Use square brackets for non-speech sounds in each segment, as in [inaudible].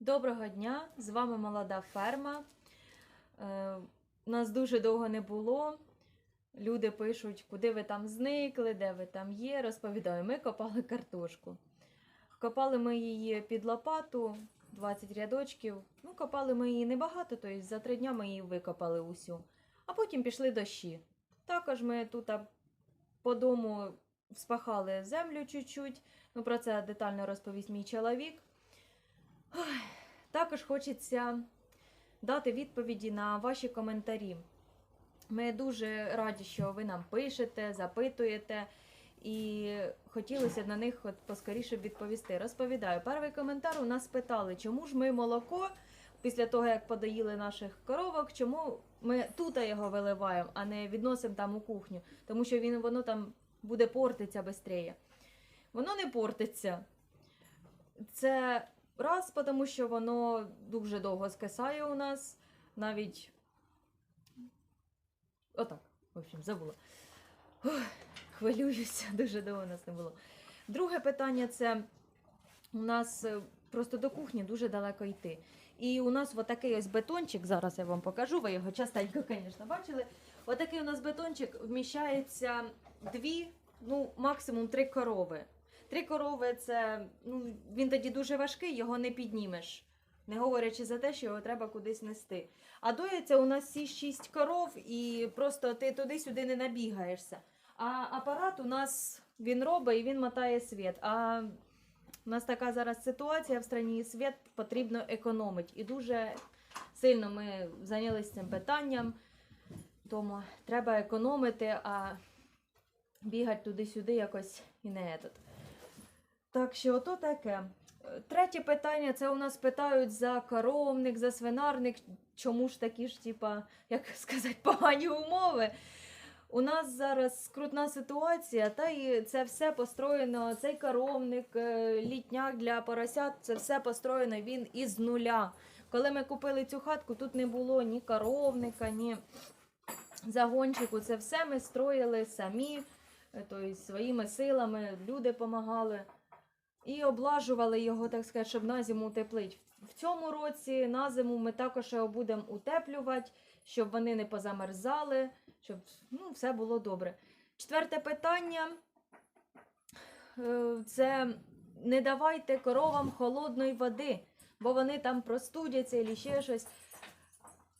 Доброго дня! З вами молода ферма. Е, Нас дуже довго не було. Люди пишуть, куди ви там зникли, де ви там є. Розповідаю, ми копали картошку. Копали ми її під лопату, 20 рядочків. Ну, копали ми її небагато, тобто за три дня ми її викопали усю. А потім пішли дощі. Також ми тут по дому вспахали землю чуть-чуть. Ну, про це детально розповість мій чоловік. Також хочеться дати відповіді на ваші коментарі. Ми дуже раді, що ви нам пишете, запитуєте, і хотілося б на них от поскоріше відповісти. Розповідаю, перший коментар у нас питали, чому ж ми молоко після того, як подоїли наших коровок, чому ми тут його виливаємо, а не відносимо там у кухню, тому що він, воно там буде портитися швидше. Воно не портиться. Це раз, тому що воно дуже довго скисає у нас. Навіть. Отак. В общем, забула. Ух, хвилююся, [laughs] дуже довго нас не було. Друге питання це у нас е, просто до кухні дуже далеко йти. І у нас отакий ось бетончик, зараз я вам покажу, ви його частенько, звісно, бачили. Отакий у нас бетончик вміщається дві, ну, максимум три корови. Три корови це ну, він тоді дуже важкий, його не піднімеш. Не говорячи за те, що його треба кудись нести. А доїться у нас всі шість коров, і просто ти туди-сюди не набігаєшся. А апарат у нас він робить і він мотає світ. А у нас така зараз ситуація в страні, світ потрібно економити. І дуже сильно ми зайнялися цим питанням. Тому треба економити, а бігати туди-сюди якось і не етот. Так що ото таке. Е, Третє питання це у нас питають за коровник, за свинарник. Чому ж такі ж, типа, як [laughs] сказати, погані умови? У нас зараз скрутна ситуація, та і це все построєно. Цей коровник, е, літняк для поросят, це все построєно він із нуля. Коли ми купили цю хатку, тут не було ні коровника, ні загончику. Це все ми строїли самі, тобто своїми силами, люди допомагали. І облажували його, так сказати, щоб на зиму утеплить. В цьому році на зиму ми також його будемо утеплювати, щоб вони не позамерзали, щоб ну, все було добре. Четверте питання е, це не давайте коровам холодної води, бо вони там простудяться або ще щось.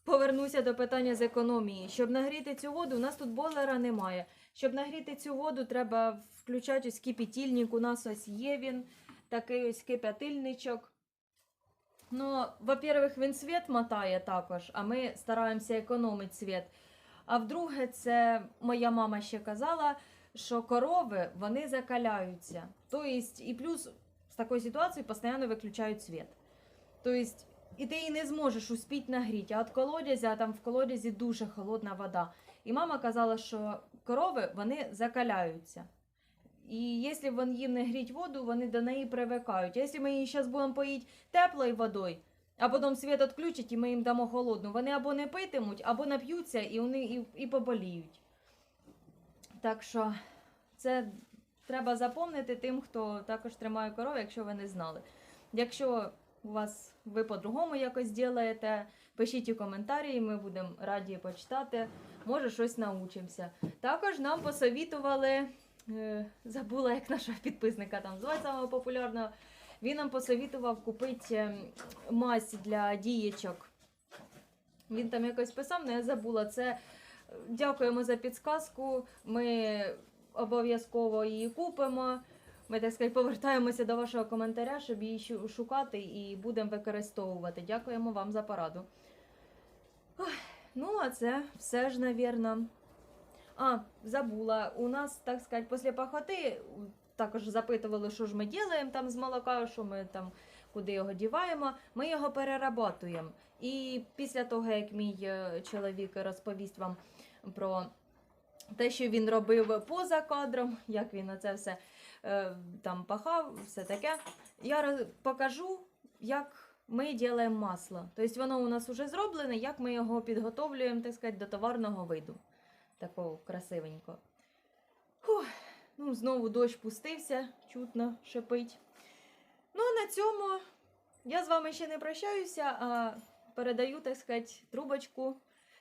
Повернуся до питання з економії. Щоб нагріти цю воду, у нас тут бойлера немає. Щоб нагріти цю воду, треба включати ось кипятильник. У нас ось є він, такий ось кипятильничок. Ну, во-первых, він світ мотає також, а ми стараємося економити світ. А вдруге, це моя мама ще казала, що корови вони закаляються. Тобто, і плюс з такої ситуації постійно виключають світ. Тобто, і ти її не зможеш успіть нагріти. А от колодязя, а там в колодязі дуже холодна вода. І мама казала, що корови вони закаляються. І якщо вони їм не гріть воду, вони до неї привикають. А якщо ми її зараз будемо поїти теплою водою, а потім світ відключать і ми їм дамо холодну, вони або не питимуть, або нап'ються і вони і, і поболіють. Так що це треба запомнити тим, хто також тримає корову, якщо ви не знали. Якщо у вас ви по-другому якось ділаєте, пишіть у коментарі, ми будемо раді почитати. Може, щось научимося. Також нам посовітували, е, забула, як нашого підписника там звати самого популярного. Він нам посовітував купити ем, мазь для дієчок. Він там якось писав, але я забула. Це е, дякуємо за підсказку. Ми обов'язково її купимо. Ми, так сказати, повертаємося до вашого коментаря, щоб її шукати і будемо використовувати. Дякуємо вам за пораду. Ну, а це все ж, навірно. А, забула. У нас, так сказати, після пахоти також запитували, що ж ми робимо там з молока, що ми там, куди його діваємо. Ми його перерабатуємо. І після того, як мій е, чоловік розповість вам про те, що він робив поза кадром, як він це все е, там пахав, все таке. Я покажу, як ми робимо масло. Тобто воно у нас вже зроблене, як ми його підготовлюємо, так сказати, до товарного виду. Такого красивенького. Фух, ну, знову дощ пустився, чутно шипить. Ну, а на цьому Я з вами ще не прощаюся, а передаю, так сказати, трубочку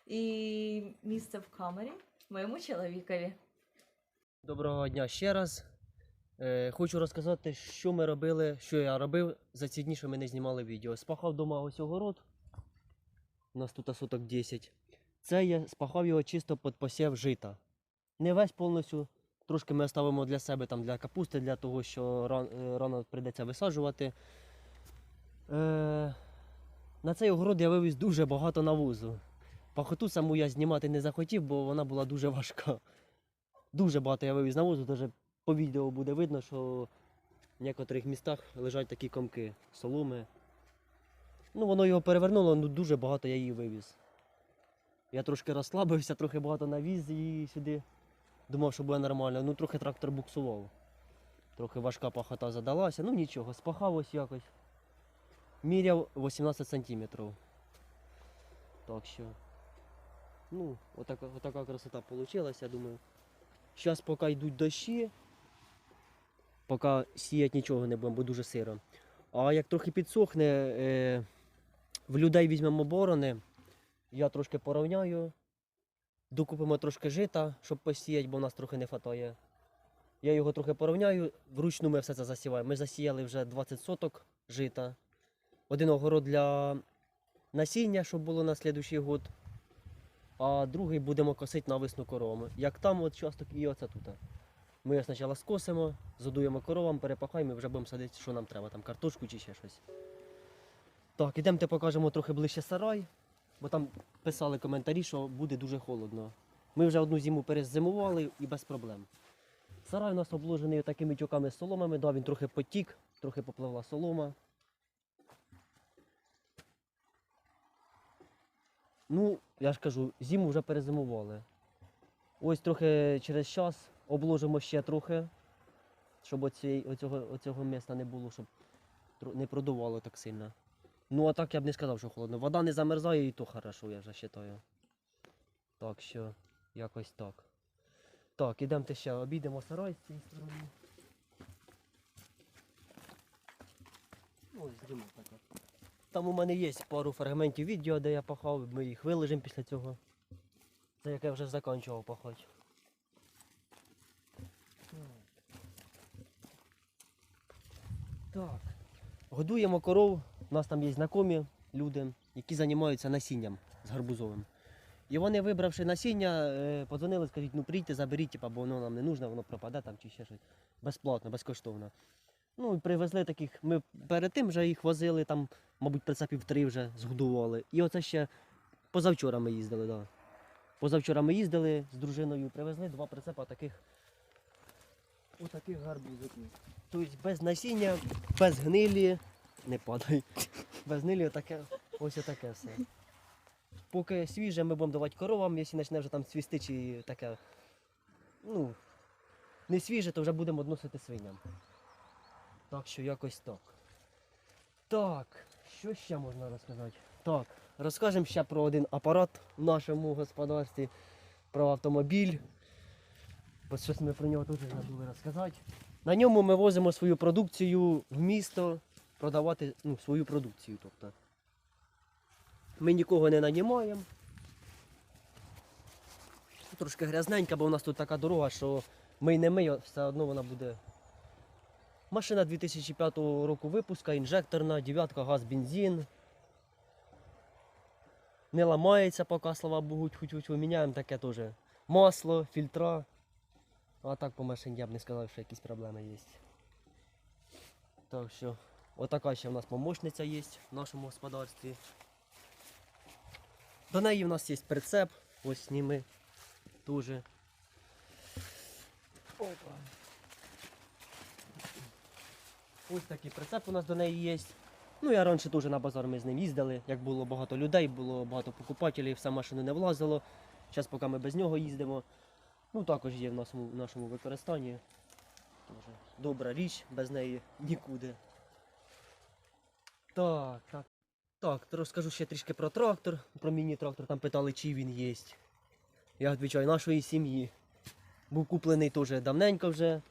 і місце в камері моєму чоловікові. Доброго дня ще раз. Е, хочу розказати, що ми робили, що я робив за ці дні, що ми не знімали відео. Спахав дома ось огород. У нас тут соток 10. Це я спахав його чисто під посів жита. Не весь повністю. Трошки ми ставимо для себе там для капусти, для того, що е, рано прийдеться висаджувати. Е, на цей огород я вивіз дуже багато навозу. Пахоту саму я знімати не захотів, бо вона була дуже важка. Дуже багато я вивіз навозу, навіть по відео буде видно, що в некоторих містах лежать такі комки соломи. Ну, воно його перевернуло, ну дуже багато я її вивіз. Я трошки розслабився, трохи багато навіз її сюди. Думав, що буде нормально. Ну трохи трактор буксував. Трохи важка пахота задалася, ну нічого, спахав ось якось. Міряв 18 сантиметрів. Так що. Ну, отака, отака красота вийшла, я думаю. Зараз поки йдуть дощі, поки сіяти нічого не будемо, бо дуже сиро. А як трохи підсохне, е, в людей візьмемо борони, я трошки порівняю, докупимо трошки жита, щоб посіяти, бо в нас трохи не вистачає. Я його трохи порівняю, вручну ми все це засіваємо. Ми засіяли вже 20 соток жита. Один огород для насіння, щоб було на наступний год а другий будемо косити навесну коровами. Як там от часток і оце тут. Ми його спочатку скосимо, задуємо коровам, перепахаємо і вже будемо садити, що нам треба, там картошку чи ще щось. Так, ідемте покажемо трохи ближче сарай, бо там писали коментарі, що буде дуже холодно. Ми вже одну зиму перезимували і без проблем. Сарай у нас обложений такими тюками соломами, да, він трохи потік, трохи попливла солома. Ну, я ж кажу, зиму вже перезимували. Ось трохи через час обложимо ще трохи, щоб оці, оцього, оцього міста не було, щоб не продувало так сильно. Ну, а так я б не сказав, що холодно. Вода не замерзає і то хорошо, я вже вважаю. Так що, якось так. Так, ідемте ще обійдемо сарай з цієї сторони. Ось зрімо така. Там у мене є пару фрагментів відео, де я пахав, ми їх виложимо після цього. Це як я вже закінчував пахати. Так. Годуємо коров. У нас там є знайомі люди, які займаються насінням з гарбузовим. І вони, вибравши насіння, е, подзвонили, скажіть, ну прийдьте, заберіть, бо воно нам не нужно, воно пропаде там чи ще щось. Безплатно, безкоштовно. Ну і привезли таких. Ми перед тим вже їх возили, там, мабуть, прицепів три вже згодували. І оце ще позавчора ми їздили, да. Позавчора ми їздили з дружиною, привезли два прицепа таких. Отаких гарбузиків. Тобто без насіння, без гнилі, не падай. Без гнилі отаке, ось отаке все. Поки свіже ми будемо давати коровам, якщо почне вже там цвісти чи таке. Ну, не свіже, то вже будемо відносити свиням. Так що якось так. Так, що ще можна розказати? Так, розкажемо ще про один апарат в нашому господарстві, про автомобіль. Бо щось ми про нього теж забули розказати. На ньому ми возимо свою продукцію в місто, продавати ну, свою продукцію. Тобто. Ми нікого не нанімаємо. Трошки грязненька, бо у нас тут така дорога, що ми не ми, все одно вона буде Машина 2005 року випуска, інжекторна, дев'ятка, газ, бензин. Не ламається поки, слава Богу, хоч міняємо таке теж. Масло, фільтра. А так по машині я б не сказав, що якісь проблеми є. Так що, отака ще в нас помощниця є в нашому господарстві. До неї в нас є прицеп, ось зніми теж. Опа. Ось такий прицеп у нас до неї є. Ну, я раніше теж на базар ми з ним їздили. Як було багато людей, було багато покупателів, все машини не влазило. Зараз поки ми без нього їздимо. Ну, також є в нашому, в нашому використанні. Тоже добра річ, без неї нікуди. Так, так. Так, то розкажу ще трішки про трактор, про міні-трактор. Там питали, чий він є. Я відповідаю, нашої сім'ї. Був куплений теж давненько вже.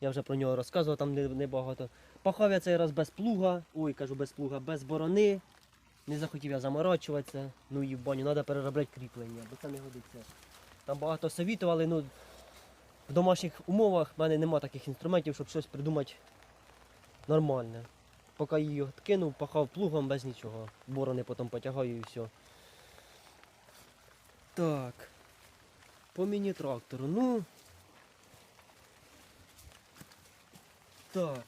Я вже про нього розказував там небагато. Пахав я цей раз без плуга, ой, кажу без плуга, без борони. Не захотів я заморачуватися. Ну і в баню треба переробляти кріплення, бо це не годиться. Там багато совітували, ну в домашніх умовах в мене нема таких інструментів, щоб щось придумати нормальне. Поки її кинув, пахав плугом без нічого. Борони потім потягаю і все. Так. По міні-трактору. Ну. Так.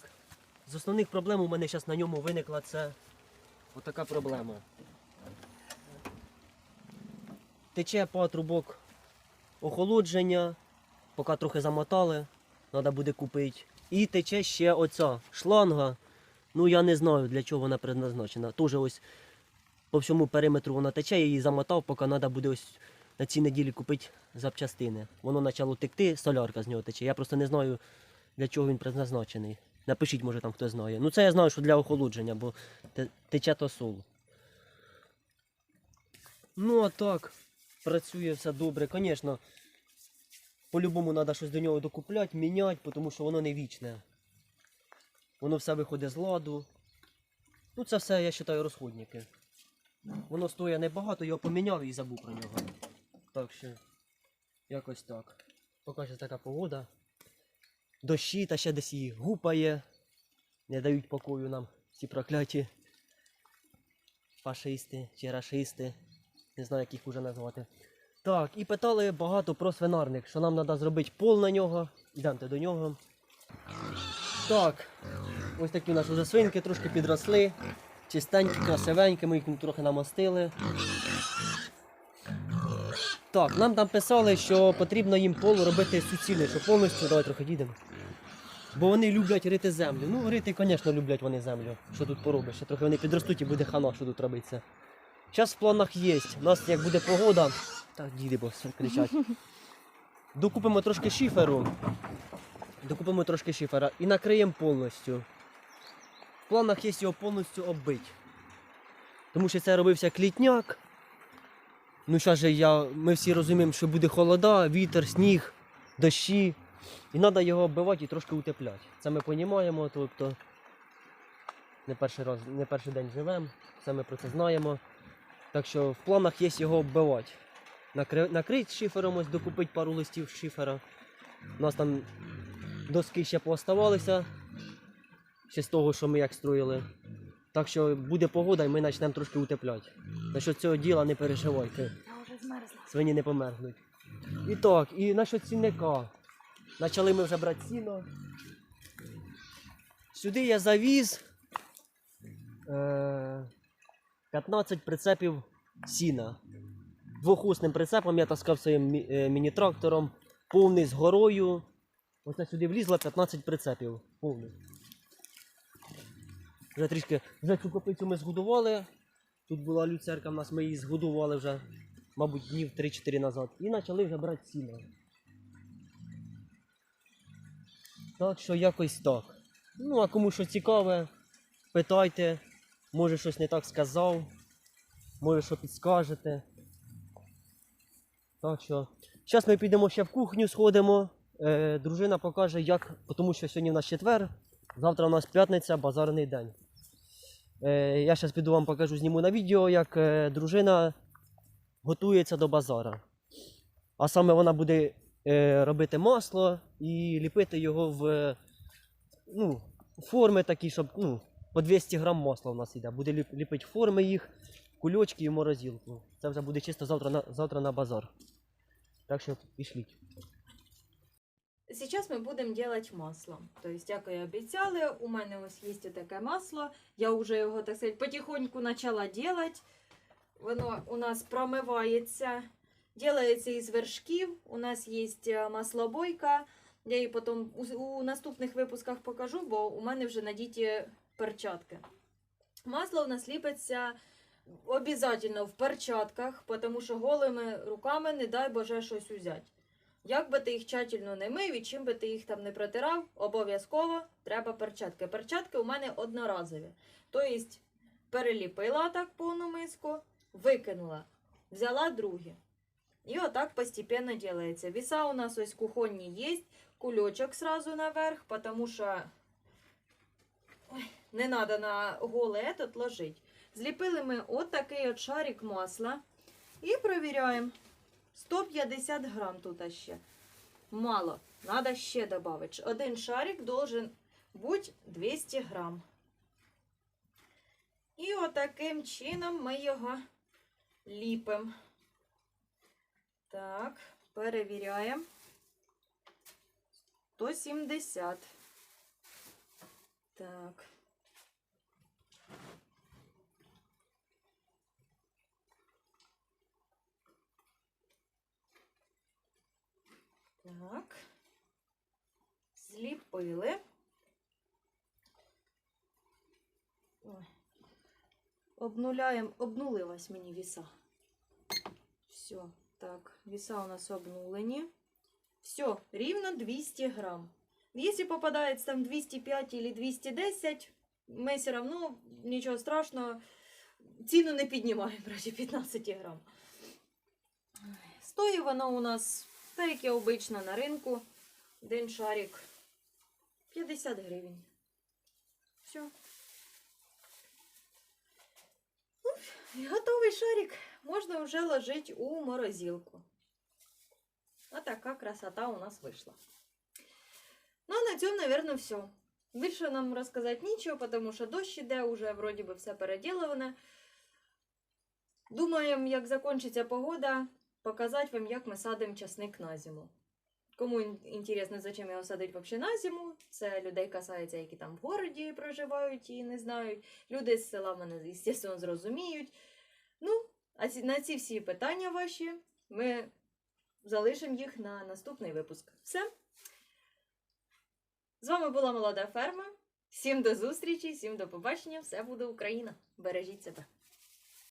З основних проблем у мене зараз на ньому виникла це отака проблема. Тече патрубок охолодження, поки трохи замотали, треба буде купити. І тече ще оця шланга. Ну я не знаю для чого вона предназначена. Тоже ось по всьому периметру вона тече, я її замотав, поки треба буде ось на цій неділі купити запчастини. Воно почало текти, солярка з нього тече. Я просто не знаю, для чого він предназначений. Напишіть, може там хто знає. Ну це я знаю, що для охолодження, бо тече то сол. Ну а так, працює все добре. Звісно, по-любому треба щось до нього докупляти, міняти, тому що воно не вічне. Воно все виходить з ладу. Ну це все, я вважаю, розходники. Воно стоїть небагато, його поміняв і забув про нього. Так що, якось так. Поки що така погода. Дощі та ще десь її гупає. Не дають покою нам ці прокляті фашисти чи рашисти. Не знаю, як їх уже назвати. Так, і питали багато про свинарник, що нам треба зробити пол на нього. Йдемте до нього. Так, ось такі у нас вже свинки трошки підросли. Чистенькі, красивенькі, ми їх трохи намостили. Так, нам там писали, що потрібно їм пол робити суцільний, що повністю. Давай трохи дійдемо. Бо вони люблять рити землю. Ну, рити, звісно, люблять вони землю. Що тут поробиш? Трохи вони підростуть і буде хана, що тут робиться. Зараз в планах є. У нас як буде погода. Так, діди, бо кричать. Докупимо трошки шиферу. Докупимо трошки шифера і накриємо повністю. В планах є його повністю оббити. Тому що це робився клітняк. Ну, зараз же я, ми всі розуміємо, що буде холода, вітер, сніг, дощі. І треба його оббивати і трошки утепляти. Це ми розуміємо, тобто не перший раз, не перший день живемо, це ми про це знаємо. Так що в планах є його оббивати. Накри... Накрити шифером, ось докупити пару листів шифера. У нас там доски ще пооставалися. Ще з того, що ми як строїли. Так що буде погода і ми почнемо трошки утепляти. Насчет цього діла не переживайте. Свині не померзнуть. І так, і насчет цінника. Почали ми вже брати сіно. Сюди я завіз е, 15 прицепів сіна. Двохусним прицепом я таскав своїм е, міні-трактором, повний з горою. Оце сюди влізло 15 прицепів. Повний. Вже трішки, вже цю копицю ми згодували. Тут була люцерка в нас, ми її згодували вже, мабуть, днів 3-4 назад. І почали вже брати сіно. Так що якось так. Ну, а кому що цікаве, питайте. Може щось не так сказав, може що підскажете. Так що. Зараз ми підемо ще в кухню, сходимо. Е, дружина покаже, як, тому що сьогодні в нас четвер, завтра у нас п'ятниця, базарний день. Е, я зараз піду вам покажу, зніму на відео, як е, дружина готується до базара. А саме вона буде е, робити масло і ліпити його в е, ну, форми такі, щоб ну, по 200 грам масла у нас йде. Буде ліпити форми їх, кульочки і в морозилку. Це вже буде чисто завтра на, завтра на базар. Так що пішліть. Сейчас ми будемо робити масло. Тобто, як і обіцяли, у мене ось є таке масло. Я вже його, так сказати, потихоньку почала робити. Воно у нас промивається, делається із вершків. У нас є е, маслобойка. Я її потім у, у наступних випусках покажу, бо у мене вже надіті перчатки. Масло у нас ліпиться обов'язково в перчатках, тому що голими руками не дай Боже щось узяти. Як би ти їх тщательно не мив і чим би ти їх там не протирав, обов'язково треба перчатки. Перчатки у мене одноразові. Тобто переліпила так повну миску, викинула, взяла другі. І отак постепенно делається. Віса у нас ось кухонні є, кульочок сразу наверх, тому що Не треба на голий етот ложити. Зліпили ми от такий от шарик масла і провіряємо. 150 грам тут ще. Мало. Надо ще додати. Один шарик должен бути 200 грам. І отаким чином ми його ліпимо. Так, перевіряємо. 170. Так. Так. Зліпили. Обнуляємо, обнулилась мені віса. Все, так, віса у нас обнулені. Все, рівно 200 грам. Если попадается там 205 или 210, ми все равно нічого страшного. Ціну не піднімаємо [laughs] раді 15 грам. Стоїть воно у нас, так як і обично на ринку. Один шарик 50 гривень. Все. І готовий шарик можна вже ложити у морозилку. А така красота у нас вийшла. Ну, а на цьому, наверное, все. Більше нам розказати нічого, тому що дощ іде, уже вроді би все переділоване. Думаємо, як закінчиться погода, показати вам, як ми садимо часник на зиму. Кому ін- інтересно, зачем його садити взагалі на зиму, це людей касається, які там в городі проживають і не знають. Люди з села мене, звісно, зрозуміють. Ну, а на ці всі питання ваші ми залишимо їх на наступний випуск. Все. З вами була молода ферма. Всім до зустрічі, всім до побачення. Все буде Україна. Бережіть себе.